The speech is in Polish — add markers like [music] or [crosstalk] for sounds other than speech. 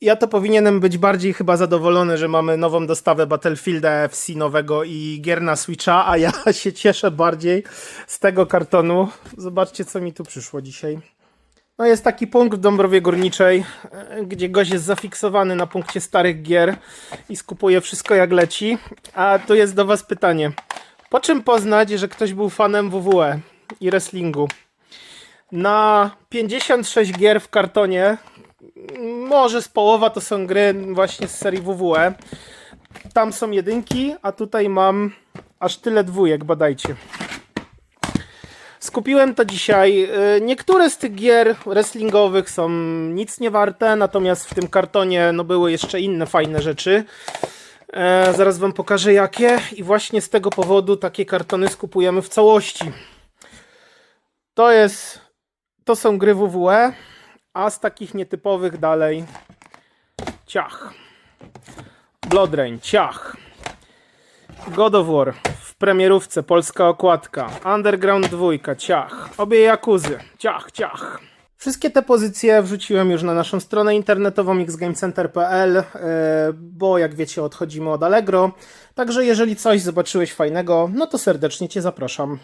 Ja to powinienem być bardziej chyba zadowolony, że mamy nową dostawę Battlefielda FC nowego i gier na Switcha, a ja [laughs] się cieszę bardziej z tego kartonu. Zobaczcie, co mi tu przyszło dzisiaj. No jest taki punkt w Dąbrowie Górniczej, e, gdzie gość jest zafiksowany na punkcie starych gier i skupuje wszystko jak leci. A tu jest do was pytanie. Po czym poznać, że ktoś był fanem WWE i wrestlingu? Na 56 gier w kartonie, może z połowa to są gry właśnie z serii WWE. Tam są jedynki, a tutaj mam aż tyle dwójek, badajcie. Skupiłem to dzisiaj. Y, Niektóre z tych gier wrestlingowych są nic nie warte, natomiast w tym kartonie no, były jeszcze inne fajne rzeczy. E, zaraz Wam pokażę jakie i właśnie z tego powodu takie kartony skupujemy w całości. To jest, to są gry WWE, a z takich nietypowych dalej ciach. Blood Rain, ciach. God of War w premierówce, polska okładka. Underground 2, ciach. Obie Jakuzy, ciach, ciach. Wszystkie te pozycje wrzuciłem już na naszą stronę internetową xgamecenter.pl, e, bo jak wiecie odchodzimy od Allegro. Także jeżeli coś zobaczyłeś fajnego, no to serdecznie Cię zapraszam.